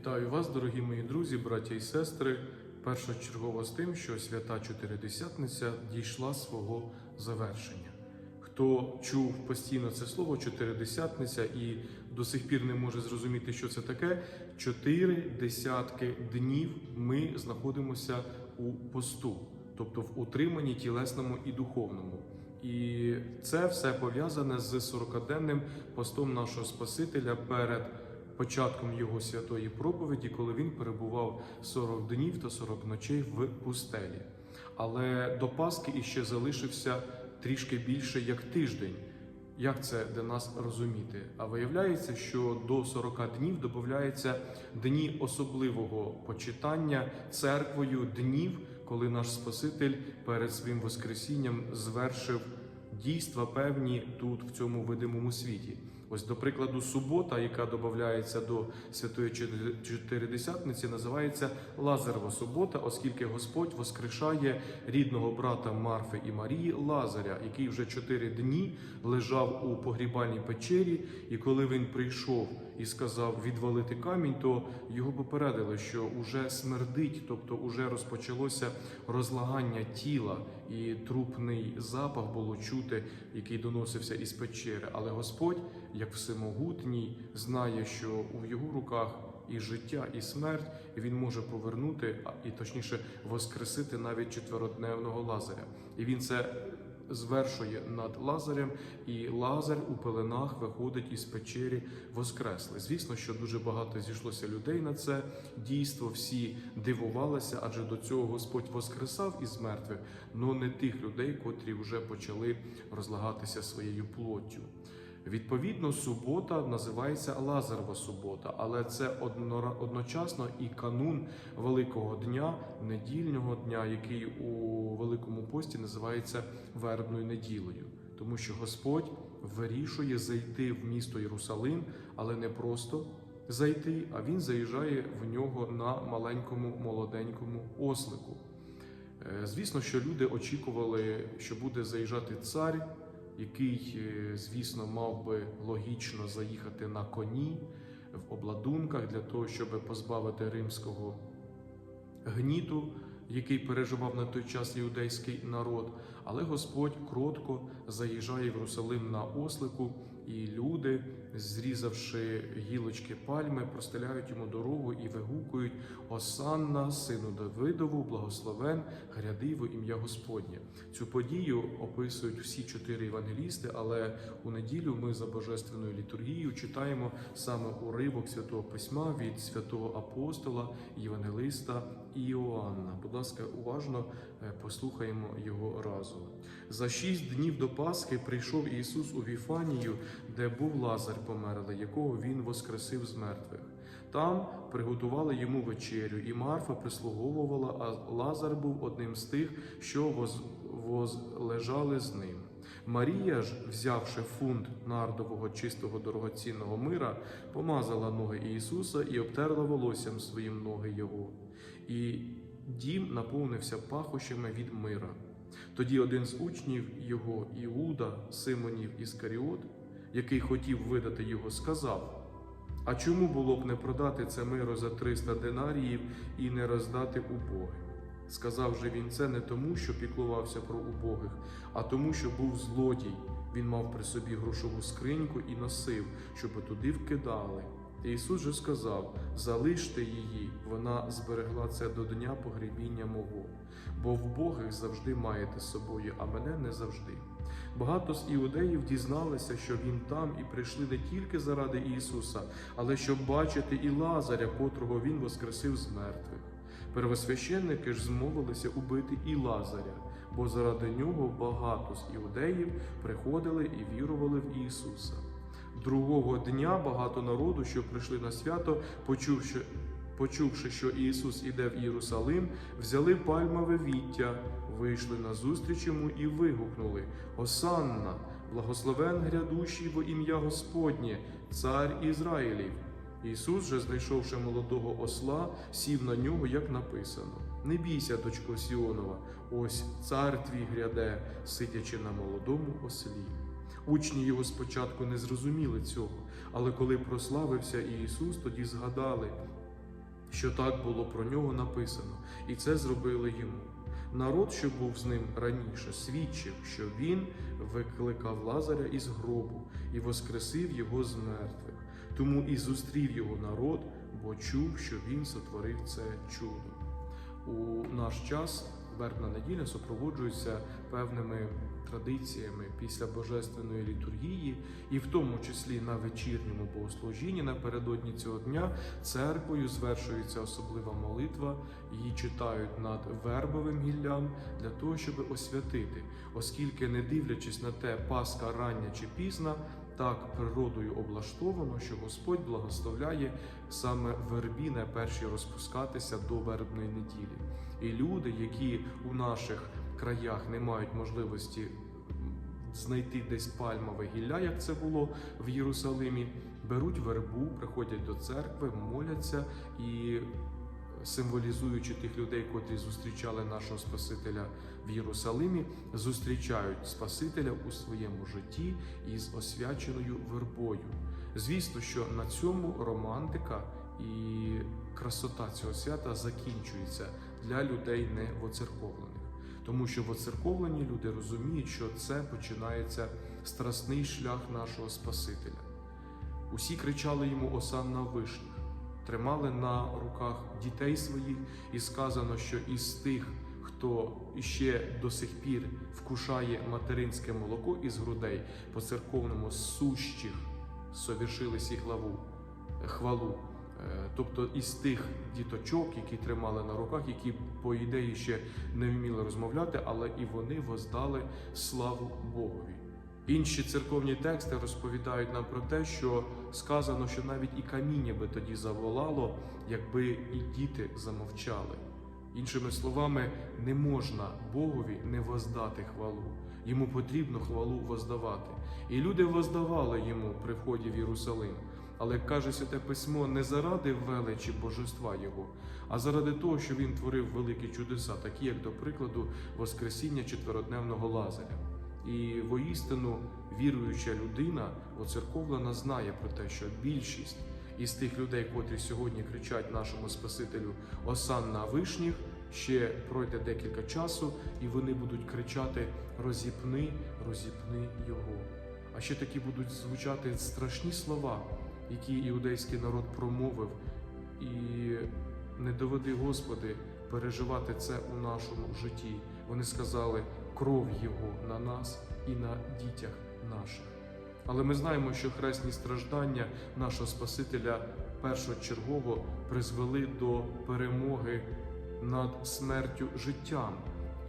Вітаю вас, дорогі мої друзі, браття і сестри. Першочергово з тим, що свята Чотиридесятниця дійшла свого завершення. Хто чув постійно це слово Чотиридесятниця і до сих пір не може зрозуміти, що це таке, чотири десятки днів ми знаходимося у посту, тобто в утриманні тілесному і духовному. І це все пов'язане з 40-денним постом нашого Спасителя перед початком його святої проповіді, коли він перебував 40 днів та 40 ночей в пустелі. Але до Пасхи іще залишився трішки більше як тиждень. Як це для нас розуміти? А виявляється, що до 40 днів додаються дні особливого почитання церквою днів, коли наш Спаситель перед своїм Воскресінням звершив дійства певні тут, в цьому видимому світі. Ось, до прикладу, субота, яка додається до святої Чотири- Чотиридесятниці, називається Лазарова субота, оскільки Господь воскрешає рідного брата Марфи і Марії Лазаря, який вже чотири дні лежав у погрібальній печері. І коли він прийшов і сказав відвалити камінь, то його попередили, що уже смердить, тобто уже розпочалося розлагання тіла, і трупний запах було чути, який доносився із печери. Але Господь, як всемогутній, знає, що у його руках і життя, і смерть, і він може повернути, і точніше воскресити навіть четверодневного лазаря. І він це звершує над Лазарем, і Лазар у пеленах виходить із печері воскресли. Звісно, що дуже багато зійшлося людей на це дійство. Всі дивувалися, адже до цього Господь воскресав із мертвих, але не тих людей, котрі вже почали розлагатися своєю плоттю. Відповідно, субота називається Лазарова субота, але це одночасно і канун Великого дня, недільного дня, який у Великому пості називається Вербною неділею, тому що Господь вирішує зайти в місто Єрусалим, але не просто зайти, а він заїжджає в нього на маленькому молоденькому ослику. Е, Звісно, що люди очікували, що буде заїжджати цар, який, е, звісно, мав би логічно заїхати на коні в обладунках для того, щоб позбавити римського гніту, який переживав на той час іудейський народ. Але Господь кротко заїжджає в Русалим на ослику, і люди, зрізавши гілочки пальми, простеляють йому дорогу і вигукують Осанна, сину Давидову, благословен, гряди во ім'я Господнє. Цю подію описують всі чотири євангелісти, але у неділю ми за божественною літургією читаємо саме уривок святого письма від святого апостола Євангелиста Іоанна. Будь ласка, уважно е, послухаємо його разом. За шість днів до Пасхи прийшов Ісус у Віфанію, де був Лазар померлий, якого Він воскресив з мертвих. Там приготували йому вечерю, і Марфа прислуговувала, а Лазар був одним з тих, що воз, воз з ним. Марія ж, взявши фунт нардового чистого дорогоцінного мира, помазала ноги Ісуса і обтерла волоссям своїм ноги Його. І дім наповнився пахощами від мира. Тоді один з учнів його, Іуда, Симонів Іскаріот, який хотів видати його, сказав: А чому було б не продати це миро за 300 динаріїв і не роздати убогим? Сказав же він це не тому, що піклувався про убогих, а тому, що був злодій. Він мав при собі грошову скриньку і носив, щоб туди вкидали. Ісус же сказав: залиште її, вона зберегла це до дня погребіння мого, бо вбогих завжди маєте з собою, а мене не завжди. Багато з іудеїв дізналися, що він там, і прийшли не тільки заради Ісуса, але щоб бачити і Лазаря, котрого він воскресив з мертвих. Первосвященники ж змовилися убити і Лазаря, бо заради нього багато з іудеїв приходили і вірували в Ісуса. Другого дня багато народу, що прийшли на свято, почувши, почувши, що Ісус іде в Єрусалим, взяли пальмове віття, вийшли на зустріч йому і вигукнули: Осанна, благословен грядущий во ім'я Господнє, цар Ізраїлів. Ісус же, знайшовши молодого осла, сів на нього, як написано: Не бійся, дочко Сіонова, ось цар твій гряде, сидячи на молодому ослі. Учні його спочатку не зрозуміли цього, але коли прославився Ісус, тоді згадали, що так було про нього написано, і це зробили йому. Народ, що був з ним раніше, свідчив, що він викликав Лазаря із гробу і воскресив його з мертвих. Тому і зустрів його народ, бо чув, що він сотворив це чудо. У наш час вербна неділя супроводжується певними традиціями після божественної літургії, і в тому числі на вечірньому богослужінні напередодні цього дня церквою звершується особлива молитва. Її читають над вербовим гіллям для того, щоб освятити, оскільки, не дивлячись на те, Пасха рання чи пізна, так природою облаштовано, що Господь благословляє саме вербі на перші розпускатися до вербної неділі. І люди, які у наших краях не мають можливості знайти десь пальмове гілля, як це було в Єрусалимі, беруть вербу, приходять до церкви, моляться і. Символізуючи тих людей, котрі зустрічали нашого Спасителя в Єрусалимі, зустрічають Спасителя у своєму житті із освяченою вербою. Звісно, що на цьому романтика і красота цього свята закінчується для людей не воцерковлених, тому що воцерковлені люди розуміють, що це починається страсний шлях нашого Спасителя. Усі кричали йому Осанна вишніх, тримали на руках дітей своїх, і сказано, що із тих, хто іще до сих пір вкушає материнське молоко із грудей по церковному сущих совершили сі главу хвалу. Е, Тобто із тих діточок, які тримали на руках, які по ідеї ще не вміли розмовляти, але і вони воздали славу Богові. Інші церковні тексти розповідають нам про те, що сказано, що навіть і каміння би тоді заволало, якби і діти замовчали. Іншими словами, не можна Богові не воздати хвалу. Йому потрібно хвалу воздавати. І люди воздавали йому при вході в Єрусалим. Але каже Святе Письмо, не заради величі божества Його, а заради того, що він творив великі чудеса, такі як, до прикладу, Воскресіння четверодневного Лазаря. І воістину віруюча людина, оцерковлена, знає про те, що більшість із тих людей, котрі сьогодні кричать нашому Спасителю Осанна вишніх, ще пройде декілька часу, і вони будуть кричати Розіпни, розіпни його. А ще такі будуть звучати страшні слова, які іудейський народ промовив, і не доведи, Господи, переживати це у нашому житті. Вони сказали кров Його на нас і на дітях наших. Але ми знаємо, що хресні страждання нашого Спасителя першочергово призвели до перемоги над смертю життям.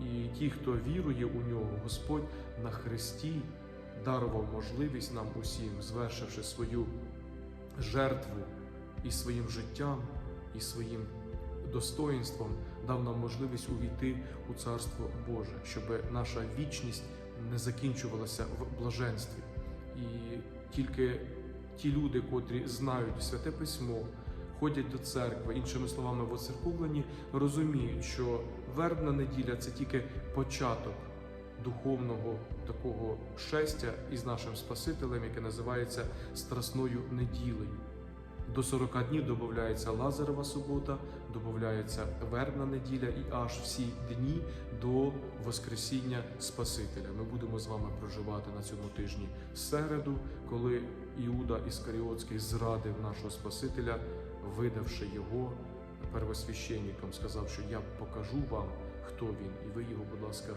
І ті, хто вірує у нього, Господь на Христі дарував можливість нам усім, звершивши свою жертву і своїм життям, і своїм достоїнством, дав нам можливість увійти у Царство Боже, щоб наша вічність не закінчувалася в блаженстві. І тільки ті люди, котрі знають святе письмо, ходять до церкви, іншими словами, воцерковлені, розуміють, що вербна неділя це тільки початок духовного такого шестя із нашим Спасителем, яке називається Страсною неділею. До 40 днів додається Лазарова субота, додається вербна неділя і аж всі дні до Воскресіння Спасителя. Ми будемо з вами проживати на цьому тижні середу, коли Іуда Іскаріотський зрадив нашого Спасителя, видавши його первосвященникам, сказав, що я покажу вам, хто він, і ви його, будь ласка,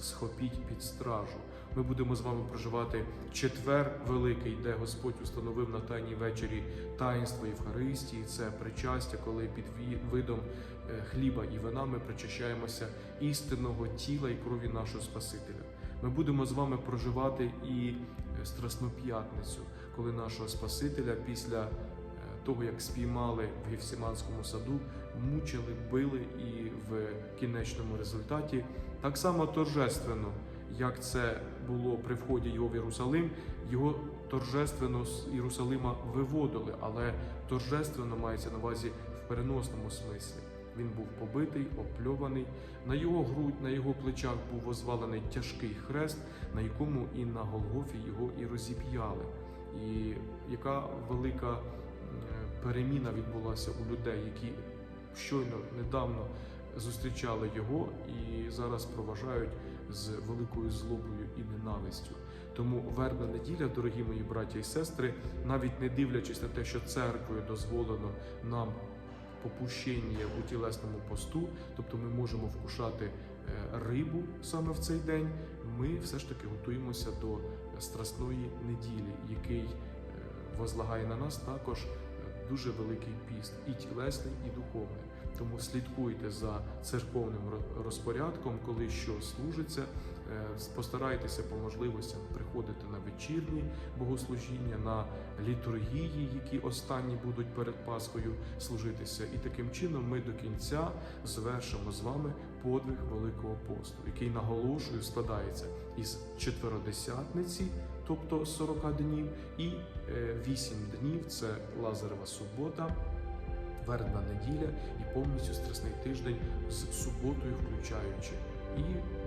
схопіть під стражу. Ми будемо з вами проживати четвер великий, де Господь установив на тайній вечері таїнство Євхаристії. Це причастя, коли під видом е, хліба і вина ми причащаємося істинного тіла і крові нашого Спасителя. Ми будемо з вами проживати і е, Страсну п'ятницю, коли нашого Спасителя після е, того, як спіймали в Гефсиманському саду, мучили, били і в кінечному результаті так само торжественно, як це було при вході його в Єрусалим, його торжественно з Єрусалима виводили, але торжественно мається на увазі в переносному смислі. Він був побитий, опльований. На його грудь, на його плечах був возвалений тяжкий хрест, на якому і на Голгофі його і розіп'яли. І яка велика переміна відбулася у людей, які щойно недавно зустрічали його і зараз проважають з великою злобою і ненавистю. Тому вербна неділя, дорогі мої браті і сестри, навіть не дивлячись на те, що церквою дозволено нам попущення у тілесному посту, тобто ми можемо вкушати е, рибу саме в цей день. Ми все ж таки готуємося до страсної неділі, який е, возлагає на нас також е, дуже великий піст, і тілесний, і духовний. Тому слідкуйте за церковним розпорядком, коли що служиться. Е, Постарайтеся по можливостям приходити на вечірні богослужіння, на літургії, які останні будуть перед Пасхою служитися. І таким чином ми до кінця звершимо з вами подвиг Великого посту, який наголошую складається із четверодесятниці, тобто 40 днів, і 8 днів це Лазарева субота. Вербна неділя і повністю страсний тиждень з суботою включаючи. І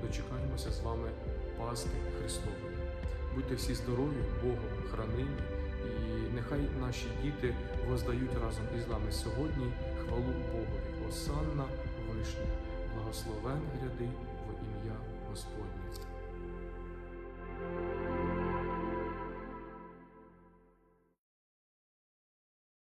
дочекаємося з вами Пасхи Христової. Будьте всі здорові, Богом хранимі, і нехай наші діти воздають разом із нами сьогодні хвалу Богові. Осанна вишня, благословен гряди во ім'я Господнє.